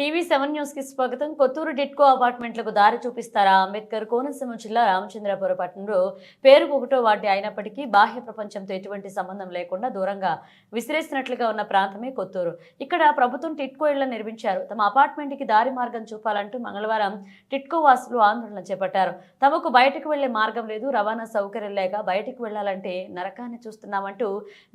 TV seven న్యూస్కి స్వాగతం. కొత్తూరు డిట్కో అపార్ట్మెంట్లకు దారి చూపిస్తారా అంబేద్కర్? కోనసీమ జిల్లా రామచంద్రపురం పట్టణంలో పేరు ఒకటో వాటి అయినప్పటికీ బాహ్య ప్రపంచంతో ఎటువంటి సంబంధం లేకుండా దూరంగా విసిరేసినట్లుగా ఉన్న ప్రాంతమే కొత్తూరు. ఇక్కడ ప్రభుత్వం టిట్కో ఇళ్ళ నిర్మించారు. తమ అపార్ట్మెంట్కి దారి మార్గం చూపాలంటూ మంగళవారం టిట్కో వాసులు ఆందోళన చేపట్టారు. తమకు బయటకు వెళ్ళే మార్గం లేదు రవాణా సౌకర్యం లేక బయటకు వెళ్ళాలంటే నరకాన్ని చూస్తున్నామంటూ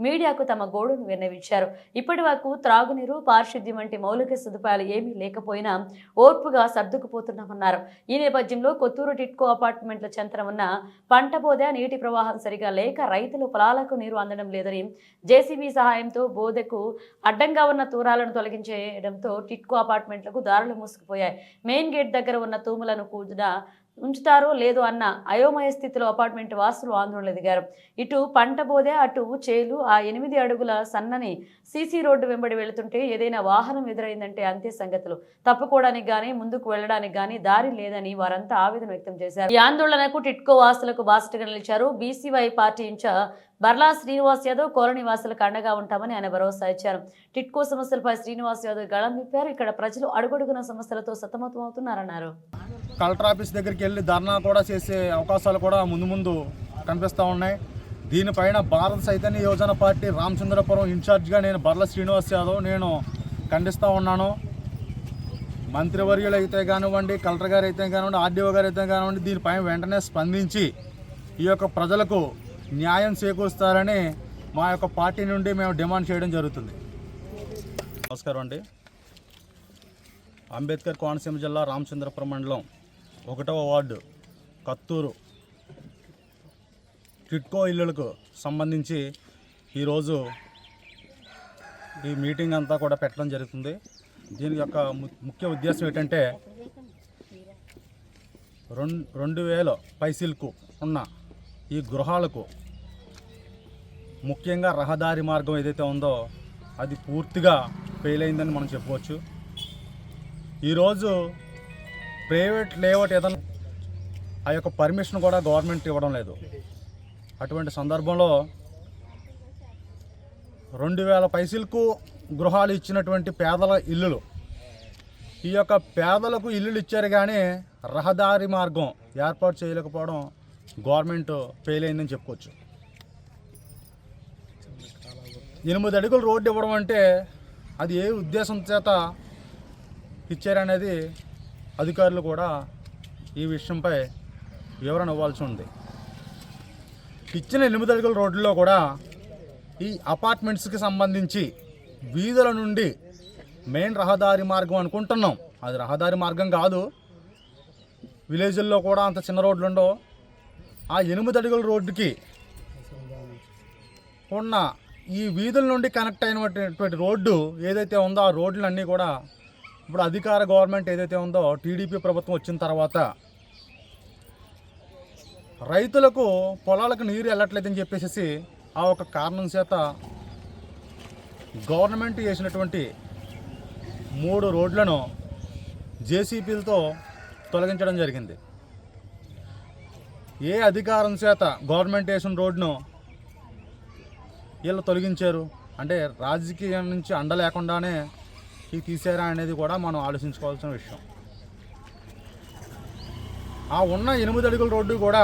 మీడియాకు తమ గోడును విన్నవించారు. ఇప్పటి వరకు త్రాగునీరు పారిశుద్ధ్యం వంటి మౌలిక సదుపాయాలు ఏమీ లేకపోయినా ఓర్పుగా సర్దుకుపోతున్నామన్నారు. ఈ నేపథ్యంలో కొత్తూరు టిట్కో అపార్ట్మెంట్ల చెంతన ఉన్న పంట బోధ నీటి ప్రవాహం సరిగా లేక రైతులు పొలాలకు నీరు అందడం లేదని జేసీబీ సహాయంతో బోధకు అడ్డంగా ఉన్న తూరాలను తొలగించేయడంతో టిట్కో అపార్ట్మెంట్లకు దారులు మూసుకుపోయాయి. మెయిన్ గేట్ దగ్గర ఉన్న తూములను కూడా ఉంచుతారో లేదో అన్న అయోమయ స్థితిలో అపార్ట్మెంట్ వాసులు ఆందోళన దిగారు ఇటు పంట బోదే అటు చేలు ఆ ఎనిమిది అడుగుల సన్నని సీసీ రోడ్డు వెంబడి వెళుతుంటే ఏదైనా వాహనం ఎదురైందంటే అంతే సంగతులు. తప్పుకోవడానికి గానీ ముందుకు వెళ్ళడానికి గానీ దారి లేదని వారంతా ఆవేదన వ్యక్తం చేశారు. ఈ ఆందోళనకు టిట్కో వాసులకు బాసటగా నిలిచారు. బీసీవై పార్టీ ఇన్ఛార్జ్ బర్లా శ్రీనివాస్ యాదవ్ కోరణి వాసులకు అండగా ఉంటామని ఆయన భరోసా ఇచ్చారు. టిట్కో సమస్యలపై శ్రీనివాస్ యాదవ్ గళం విప్పారు. ఇక్కడ ప్రజలు అడుగడుగున సమస్యలతో సతమతమవుతున్నారన్నారు. కలెక్టర్ ఆఫీస్ దగ్గరికి వెళ్ళి ధర్నా కూడా చేసే అవకాశాలు కూడా ముందు ముందు కనిపిస్తూ ఉన్నాయి. దీనిపైన భారత చైతన్య యోజన పార్టీ రామచంద్రపురం ఇన్ఛార్జ్గా నేను బర్ల శ్రీనివాస్ యాదవ్ నేను ఖండిస్తూ ఉన్నాను. మంత్రివర్యులు అయితే కానివ్వండి కలెక్టర్ గారు అయితే కానివ్వండి ఆర్డీఓ గారు అయితే కానివ్వండి దీనిపైన వెంటనే స్పందించి ఈ యొక్క ప్రజలకు న్యాయం చేకూరుస్తారని మా యొక్క పార్టీ నుండి మేము డిమాండ్ చేయడం జరుగుతుంది. నమస్కారం అండి. అంబేద్కర్ కోనసీమ జిల్లా రామచంద్రపురం మండలం ఒకటవ వార్డు కత్తూరు టిట్కో ఇల్లులకు సంబంధించి ఈరోజు ఈ మీటింగ్ అంతా కూడా పెట్టడం జరుగుతుంది. దీని యొక్క ము- ముఖ్య ఉద్దేశం ఏంటంటే రెండు రెండు వేల పైసీలకు ఉన్న ఈ గృహాలకు ముఖ్యంగా రహదారి మార్గం ఏదైతే ఉందో అది పూర్తిగా ఫెయిల్ అయిందని మనం చెప్పుకోవచ్చు ఈరోజు ప్రైవేట్ లేఅవుట్ ఏదైనా ఆ యొక్క పర్మిషన్ కూడా గవర్నమెంట్ ఇవ్వడం లేదు. అటువంటి సందర్భంలో రెండు వేల పైసలకు గృహాలు ఇచ్చినటువంటి పేదల ఇల్లులు ఈ యొక్క పేదలకు ఇల్లులు ఇచ్చారు కానీ రహదారి మార్గం ఏర్పాటు చేయలేకపోవడం గవర్నమెంట్ ఫెయిల్ అయిందని చెప్పుకోవచ్చు. ఎనిమిది అడుగులు రోడ్డు ఇవ్వడం అంటే అది ఏ ఉద్దేశం చేత ఇచ్చారనేది అధికారులు కూడా ఈ విషయంపై వివరణ ఇవ్వాల్సి ఉంది. ఇచ్చిన ఎనిమిది అడుగుల రోడ్లలో కూడా ఈ అపార్ట్మెంట్స్కి సంబంధించి వీధుల నుండి మెయిన్ రహదారి మార్గం అనుకుంటున్నాం. అది రహదారి మార్గం కాదు. విలేజ్ల్లో కూడా అంత చిన్న రోడ్లు ఉండవు. ఆ ఎనిమిది అడుగుల రోడ్డుకి ఉన్న ఈ వీధుల నుండి కనెక్ట్ అయినటువంటి రోడ్డు ఏదైతే ఉందో ఆ రోడ్లన్నీ కూడా ఇప్పుడు అధికార గవర్నమెంట్ ఏదైతే ఉందో టీడీపీ ప్రభుత్వం వచ్చిన తర్వాత రైతులకు పొలాలకు నీరు వెళ్ళట్లేదని చెప్పేసి ఆ ఒక కారణం చేత గవర్నమెంట్ చేసినటువంటి మూడు రోడ్లను జేసీపీలతో తొలగించడం జరిగింది. ఏ అధికారం చేత గవర్నమెంట్ వేసిన రోడ్ను వీళ్ళు తొలగించారు. అంటే రాజకీయం నుంచి అండ లేకుండానే ఈ తీసారా అనేది కూడా మనం ఆలోచించుకోవాల్సిన విషయం. ఆ ఉన్న ఎనిమిది అడుగుల రోడ్డు కూడా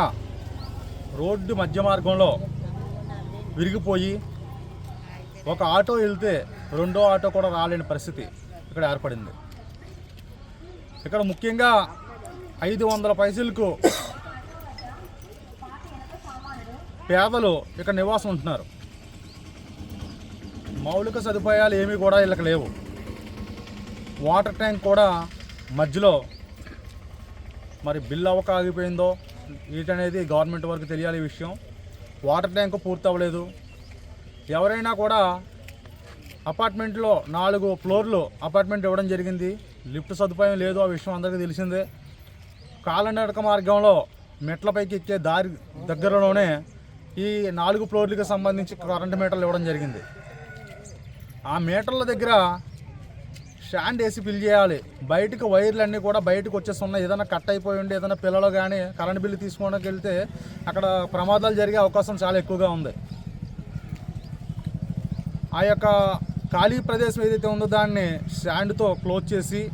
రోడ్డు మధ్య మార్గంలో విరిగిపోయి ఒక ఆటో వెళ్తే రెండో ఆటో కూడా రాలేని పరిస్థితి ఇక్కడ ఏర్పడింది. ఇక్కడ ముఖ్యంగా ఐదు వందల పైసలకు పేదలు ఇక్కడ నివాసం ఉంటున్నారు. మౌలిక సదుపాయాలు ఏమీ కూడా వీళ్ళకి లేవు. వాటర్ ట్యాంక్ కూడా మధ్యలో మరి బిల్ అవ్వక ఆగిపోయిందో వీటనేది గవర్నమెంట్ వరకు తెలియాలి విషయం. వాటర్ ట్యాంక్ పూర్తి అవ్వలేదు. ఎవరైనా కూడా అపార్ట్మెంట్లో నాలుగు ఫ్లోర్లు అపార్ట్మెంట్ ఇవ్వడం జరిగింది. లిఫ్ట్ సదుపాయం లేదు ఆ విషయం అందరికీ తెలిసిందే. కాలనడక మార్గంలో మెట్లపైకి ఎక్కే దారి దగ్గరలోనే ఈ నాలుగు ఫ్లోర్లకు సంబంధించి కరెంటు మీటర్లు ఇవ్వడం జరిగింది. ఆ మీటర్ల దగ్గర స్టాండ్ వేసి ఫిల్ చేయాలి. బయటకు వైర్లు అన్నీ కూడా బయటకు వచ్చేస్తున్నాయి. ఏదైనా కట్ అయిపోయి ఉండి ఏదైనా పిల్లలు కానీ కరెంట్ బిల్లు తీసుకోవడానికి వెళ్తే అక్కడ ప్రమాదాలు జరిగే అవకాశం చాలా ఎక్కువగా ఉంది. ఆ యొక్క ఖాళీ ప్రదేశం ఏదైతే ఉందో దాన్ని స్టాండ్తో క్లోజ్ చేసి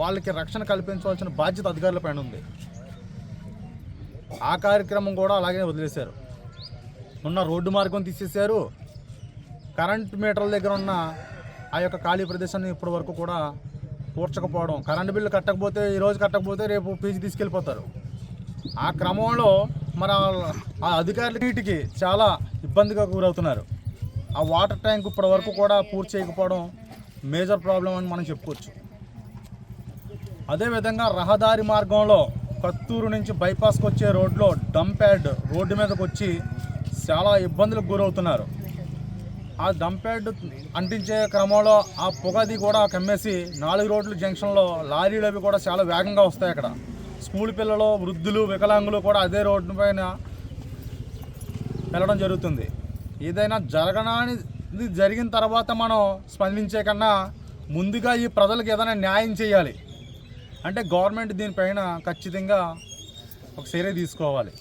వాళ్ళకి రక్షణ కల్పించవలసిన బాధ్యత అధికారుల పైన ఉంది. ఆ కార్యక్రమం కూడా అలాగే వదిలేశారు. ఉన్న రోడ్డు మార్గం తీసేశారు. కరెంట్ మీటర్ల దగ్గర ఉన్న ఆ యొక్క ఖాళీ ప్రదేశాన్ని ఇప్పటి వరకు కూడా పూడ్చకపోవడం. కరెంటు బిల్లు కట్టకపోతే ఈరోజు కట్టకపోతే రేపు పీజీ తీసుకెళ్ళిపోతారు. ఆ క్రమంలో మన ఆ అధికారులు నీటికి చాలా ఇబ్బందిగా గురవుతున్నారు. ఆ వాటర్ ట్యాంక్ ఇప్పటి వరకు కూడా పూర్తి చేయకపోవడం మేజర్ ప్రాబ్లం అని మనం చెప్పుకోవచ్చు. అదేవిధంగా రహదారి మార్గంలో కత్తూరు నుంచి బైపాస్కి వచ్చే రోడ్లో డంప్ యాడ్ రోడ్డు మీదకి వచ్చి చాలా ఇబ్బందులకు గురవుతున్నారు. ఆ డంప్ అంటించే క్రమంలో ఆ పొగది కూడా కమ్మేసి నాలుగు రోడ్ల జంక్షన్లో లారీలు అవి కూడా చాలా వేగంగా వస్తాయి అక్కడ. స్కూల్ పిల్లలు వృద్ధులు వికలాంగులు కూడా అదే రోడ్డు పైన వెళ్ళడం జరుగుతుంది. ఏదైనా జరగనానిది జరిగిన తర్వాత మనం స్పందించే కన్నా ముందుగా ఈ ప్రజలకు ఏదైనా న్యాయం చేయాలి. అంటే గవర్నమెంట్ దీనిపైన ఖచ్చితంగా ఒక చర్య తీసుకోవాలి.